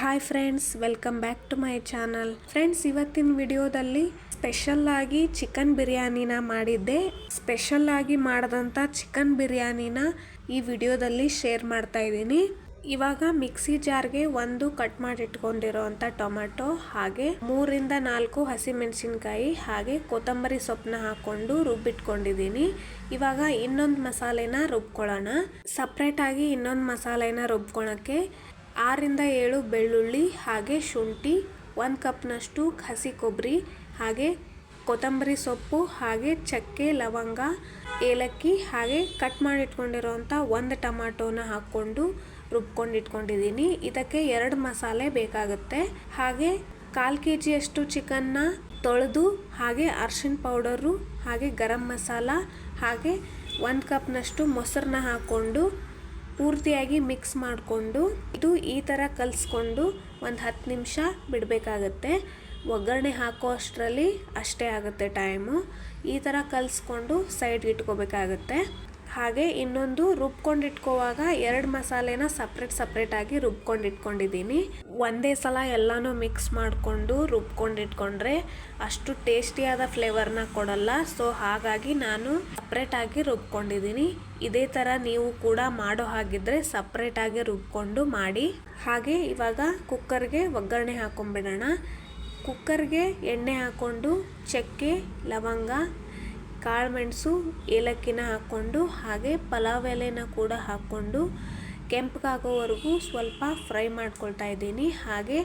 Hi friends welcome back to my channel friends ಇವತ್ತಿನ ವಿಡಿಯೋದಲ್ಲಿ special ಆಗಿ ಚಿಕನ್ ಬಿರಿಯಾನಿನ ಮಾಡಿದ್ದೆ. ಸ್ಪೆಷಲ್ ಆಗಿ ಮಾಡಿದಂಥ ಚಿಕನ್ ಬಿರಿಯಾನಿನ ಈ ವಿಡಿಯೋದಲ್ಲಿ ಶೇರ್ ಮಾಡ್ತಾ ಇದ್ದೀನಿ. ಇವಾಗ ಮಿಕ್ಸಿ ಜಾರ್ಗೆ ಒಂದು ಕಟ್ ಮಾಡಿ ಇಟ್ಕೊಂಡಿರೋಂಥ ಟೊಮೆಟೊ, ಹಾಗೆ ಮೂರಿಂದ ನಾಲ್ಕು ಹಸಿಮೆಣಸಿನ್ಕಾಯಿ, ಹಾಗೆ ಕೊತ್ತಂಬರಿ ಸೊಪ್ಪನ್ನ ಹಾಕೊಂಡು ರುಬ್ಬಿಟ್ಕೊಂಡಿದ್ದೀನಿ. ಇವಾಗ ಇನ್ನೊಂದು ಮಸಾಲೆನ ರುಬ್ಕೊಳ್ಳೋಣ. ಸಪ್ರೇಟಾಗಿ ಇನ್ನೊಂದು ಮಸಾಲೆನ ರುಬ್ಕೊಳಕ್ಕೆ ಆರಿಂದ ಏಳು ಬೆಳ್ಳುಳ್ಳಿ, ಹಾಗೆ ಶುಂಠಿ, ಒಂದು ಕಪ್ನಷ್ಟು ಹಸಿ ಕೊಬ್ಬರಿ ಹಾಗೆ ಕೊತ್ತಂಬರಿ ಸೊಪ್ಪು, ಹಾಗೆ ಚಕ್ಕೆ, ಲವಂಗ, ಏಲಕ್ಕಿ, ಹಾಗೆ ಕಟ್ ಮಾಡಿಟ್ಕೊಂಡಿರೋವಂಥ ಒಂದು ಟಮಾಟೋನ ಹಾಕ್ಕೊಂಡು ರುಬ್ಕೊಂಡು ಇಟ್ಕೊಂಡಿದ್ದೀನಿ. ಇದಕ್ಕೆ ಎರಡು ಮಸಾಲೆ ಬೇಕಾಗುತ್ತೆ. ಹಾಗೆ ಕಾಲು ಕೆ ಜಿಯಷ್ಟು ಚಿಕನ್ನ ತೊಳೆದು, ಹಾಗೆ ಅರ್ಶಿಣ ಪೌಡರು, ಹಾಗೆ ಗರಂ ಮಸಾಲ, ಹಾಗೆ ಒಂದು ಕಪ್ನಷ್ಟು ಮೊಸರನ್ನ ಹಾಕ್ಕೊಂಡು ಪೂರ್ತಿಯಾಗಿ ಮಿಕ್ಸ್ ಮಾಡಿಕೊಂಡು ಇದು ಈ ಥರ ಕಲಿಸ್ಕೊಂಡು ಒಂದು ಹತ್ತು ನಿಮಿಷ ಬಿಡಬೇಕಾಗತ್ತೆ. ಒಗ್ಗರಣೆ ಹಾಕೋ ಅಷ್ಟರಲ್ಲಿ ಅಷ್ಟೇ ಆಗುತ್ತೆ ಟೈಮು ಈ ಥರ ಕಲಿಸ್ಕೊಂಡು ಸೈಡ್ಗೆ ಇಟ್ಕೋಬೇಕಾಗತ್ತೆ. ಹಾಗೆ ಇನ್ನೊಂದು ರುಬ್ಕೊಂಡಿಟ್ಕೋವಾಗ ಎರಡು ಮಸಾಲೆನ ಸಪ್ರೇಟ್ ಸಪ್ರೇಟಾಗಿ ರುಬ್ಕೊಂಡು ಇಟ್ಕೊಂಡಿದ್ದೀನಿ ಒಂದೇ ಸಲ ಎಲ್ಲನೂ ಮಿಕ್ಸ್ ಮಾಡಿಕೊಂಡು ರುಬ್ಕೊಂಡಿಟ್ಕೊಂಡ್ರೆ ಅಷ್ಟು ಟೇಸ್ಟಿಯಾದ ಫ್ಲೇವರ್ನ ಕೊಡಲ್ಲ. ಸೊ ಹಾಗಾಗಿ ನಾನು ಸಪ್ರೇಟಾಗಿ ರುಬ್ಕೊಂಡಿದ್ದೀನಿ. ಇದೇ ಥರ ನೀವು ಕೂಡ ಮಾಡೋ ಹಾಗಿದ್ರೆ ಸಪ್ರೇಟಾಗಿ ರುಬ್ಕೊಂಡು ಮಾಡಿ. ಹಾಗೆ ಇವಾಗ ಕುಕ್ಕರ್ಗೆ ಒಗ್ಗರಣೆ ಹಾಕೊಂಡ್ಬಿಡೋಣ ಕುಕ್ಕರ್ಗೆ ಎಣ್ಣೆ ಹಾಕ್ಕೊಂಡು ಚಕ್ಕೆ, ಲವಂಗ ಕಾಳುಮೆಣಸು ಏಲಕ್ಕಿನ ಹಾಕ್ಕೊಂಡು ಹಾಗೆ ಪಲಾವ್ ಎಲೆನ ಕೂಡ ಹಾಕ್ಕೊಂಡು ಕೆಂಪಗಾಗೋವರೆಗೂ ಸ್ವಲ್ಪ ಫ್ರೈ ಮಾಡ್ಕೊಳ್ತಾ ಇದ್ದೀನಿ. ಹಾಗೆ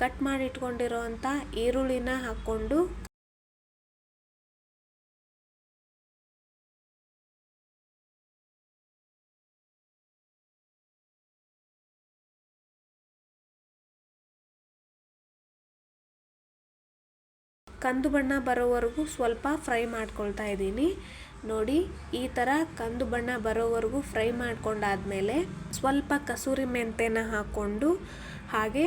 ಕಟ್ ಮಾಡಿಟ್ಕೊಂಡಿರೋವಂಥ ಈರುಳ್ಳಿನ ಹಾಕ್ಕೊಂಡು ಕಂದು ಬಣ್ಣ ಬರೋವರೆಗೂ ಸ್ವಲ್ಪ ಫ್ರೈ ಮಾಡ್ಕೊಳ್ತಾ ಇದ್ದೀನಿ. ನೋಡಿ, ಈ ಥರ ಕಂದು ಬಣ್ಣ ಬರೋವರೆಗೂ ಫ್ರೈ ಮಾಡ್ಕೊಂಡಾದಮೇಲೆ ಸ್ವಲ್ಪ ಕಸೂರಿ ಮೆಂತೆನ ಹಾಕ್ಕೊಂಡು ಹಾಗೆ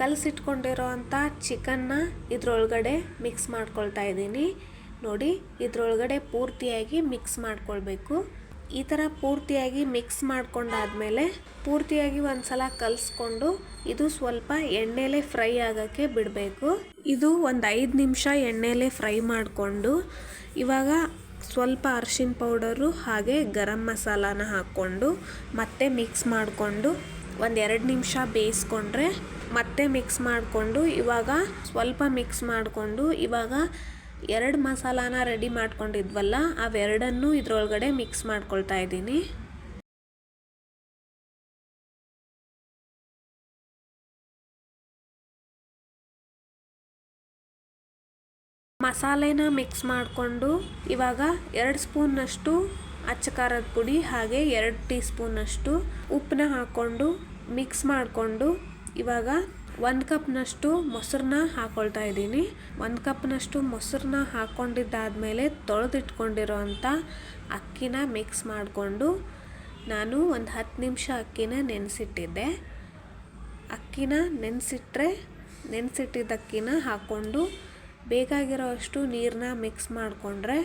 ಕಲಸಿಟ್ಕೊಂಡಿರೋ ಅಂಥ ಚಿಕನ್ನ ಇದರೊಳಗಡೆ ಮಿಕ್ಸ್ ಮಾಡ್ಕೊಳ್ತಾ ಇದ್ದೀನಿ. ನೋಡಿ, ಇದರೊಳಗಡೆ ಪೂರ್ತಿಯಾಗಿ ಮಿಕ್ಸ್ ಮಾಡ್ಕೊಳ್ಬೇಕು. ಈ ಥರ ಪೂರ್ತಿಯಾಗಿ ಮಿಕ್ಸ್ ಮಾಡ್ಕೊಂಡಾದ್ಮೇಲೆ ಪೂರ್ತಿಯಾಗಿ ಒಂದ್ಸಲ ಕಲಿಸ್ಕೊಂಡು ಇದು ಸ್ವಲ್ಪ ಎಣ್ಣೆಲೆ ಫ್ರೈ ಆಗೋಕ್ಕೆ ಬಿಡಬೇಕು. ಇದು ಒಂದು ಐದು ನಿಮಿಷ ಎಣ್ಣೆಲೆ ಫ್ರೈ ಮಾಡಿಕೊಂಡು ಇವಾಗ ಸ್ವಲ್ಪ ಅರ್ಶಿನ ಪೌಡರು ಹಾಗೆ ಗರಂ ಮಸಾಲಾನ ಹಾಕ್ಕೊಂಡು ಮತ್ತೆ ಮಿಕ್ಸ್ ಮಾಡಿಕೊಂಡು ಒಂದು ಎರಡು ನಿಮಿಷ ಬೇಯಿಸ್ಕೊಂಡ್ರೆ ಮತ್ತೆ ಮಿಕ್ಸ್ ಮಾಡಿಕೊಂಡು ಇವಾಗ ಸ್ವಲ್ಪ ಮಿಕ್ಸ್ ಮಾಡಿಕೊಂಡು ಇವಾಗ ಎರಡು ಮಸಾಲಾನ ರೆಡಿ ಮಾಡ್ಕೊಂಡಿದ್ವಲ್ಲ, ಅವೆರಡನ್ನೂ ಇದ್ರೊಳಗಡೆ ಮಿಕ್ಸ್ ಮಾಡ್ಕೊಳ್ತಾ ಇದ್ದೀನಿ. ಮಸಾಲೆನ ಮಿಕ್ಸ್ ಮಾಡಿಕೊಂಡು, ಇವಾಗ ಎರಡು ಸ್ಪೂನ್ನಷ್ಟು ಅಚ್ಚ ಖಾರದ ಪುಡಿ, ಹಾಗೆ ಎರಡು ಟೀ ಸ್ಪೂನಷ್ಟು ಉಪ್ಪನ್ನ ಹಾಕ್ಕೊಂಡು ಮಿಕ್ಸ್ ಮಾಡಿಕೊಂಡು, ಇವಾಗ ಒಂದು ಕಪ್ನಷ್ಟು ಮೊಸರನ್ನ ಹಾಕ್ಕೊಳ್ತಾ ಇದ್ದೀನಿ. ಒಂದು ಕಪ್ನಷ್ಟು ಮೊಸರನ್ನ ಹಾಕ್ಕೊಂಡಿದ್ದಾದಮೇಲೆ ತೊಳೆದಿಟ್ಕೊಂಡಿರೋ ಅಂಥ ಅಕ್ಕಿನ ಮಿಕ್ಸ್ ಮಾಡಿಕೊಂಡು ನಾನು ಒಂದು ಹತ್ತು ನಿಮಿಷ ಅಕ್ಕಿನ ನೆನೆಸಿಟ್ಟಿದ್ದೆ. ಅಕ್ಕಿನ ನೆನೆಸಿಟ್ರೆ ನೆನೆಸಿಟ್ಟಿದ್ದ ಅಕ್ಕಿನ ಹಾಕ್ಕೊಂಡು ಬೇಕಾಗಿರೋ ಅಷ್ಟು ನೀರನ್ನ ಮಿಕ್ಸ್ ಮಾಡಿಕೊಂಡ್ರೆ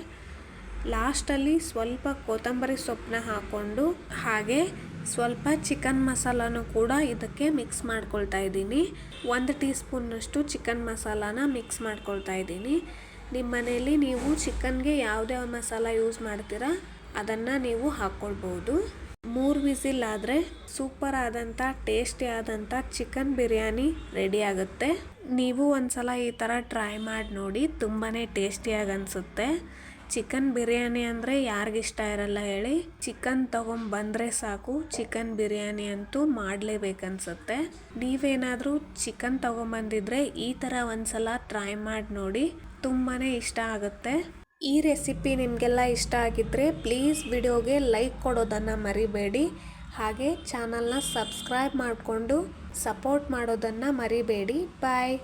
ಲಾಸ್ಟಲ್ಲಿ ಸ್ವಲ್ಪ ಕೊತ್ತಂಬರಿ ಸೊಪ್ಪನ್ನ ಹಾಕ್ಕೊಂಡು ಹಾಗೆ ಸ್ವಲ್ಪ ಚಿಕನ್ ಮಸಾಲಾನು ಕೂಡ ಇದಕ್ಕೆ ಮಿಕ್ಸ್ ಮಾಡ್ಕೊಳ್ತಾ ಇದ್ದೀನಿ. ಒಂದು ಟೀ ಸ್ಪೂನ್ನಷ್ಟು ಚಿಕನ್ ಮಸಾಲಾನ ಮಿಕ್ಸ್ ಮಾಡ್ಕೊಳ್ತಾ ಇದ್ದೀನಿ. ನಿಮ್ಮ ಮನೆಯಲ್ಲಿ ನೀವು ಚಿಕನ್ಗೆ ಯಾವುದ್ಯಾವ ಮಸಾಲ ಯೂಸ್ ಮಾಡ್ತೀರಾ, ಅದನ್ನು ನೀವು ಹಾಕ್ಕೊಳ್ಬೋದು ಮೂರು ವಿಸಿಲ್ ಆದರೆ ಸೂಪರ್ ಆದಂಥ ಟೇಸ್ಟಿ ಆದಂಥ ಚಿಕನ್ ಬಿರಿಯಾನಿ ರೆಡಿ ಆಗುತ್ತೆ. ನೀವು ಒಂದು ಸಲ ಈ ಥರ ಟ್ರೈ ಮಾಡಿ ನೋಡಿ ತುಂಬಾ ಟೇಸ್ಟಿಯಾಗಿ ಅನಿಸುತ್ತೆ. ಚಿಕನ್ ಬಿರಿಯಾನಿ ಅಂದರೆ ಯಾರಿಗಿಷ್ಟ ಇರಲ್ಲ ಹೇಳಿ. ಚಿಕನ್ ತೊಗೊಂಬಂದರೆ ಸಾಕು. ಚಿಕನ್ ಬಿರಿಯಾನಿ ಅಂತೂ ಮಾಡಲೇಬೇಕನ್ಸುತ್ತೆ. ನೀವೇನಾದರೂ ಚಿಕನ್ ತೊಗೊಂಬಂದಿದ್ರೆ ಈ ಥರ ಒಂದ್ಸಲ ಟ್ರೈ ಮಾಡಿ ನೋಡಿ. ತುಂಬಾ ಇಷ್ಟ ಆಗುತ್ತೆ. ಈ ರೆಸಿಪಿ ನಿಮಗೆಲ್ಲ ಇಷ್ಟ ಆಗಿದ್ದರೆ ಪ್ಲೀಸ್ ವಿಡಿಯೋಗೆ ಲೈಕ್ ಕೊಡೋದನ್ನು ಮರಿಬೇಡಿ. ಹಾಗೆ ಚಾನಲ್ನ ಸಬ್ಸ್ಕ್ರೈಬ್ ಮಾಡಿಕೊಂಡು ಸಪೋರ್ಟ್ ಮಾಡೋದನ್ನು ಮರಿಬೇಡಿ. ಬಾಯ್.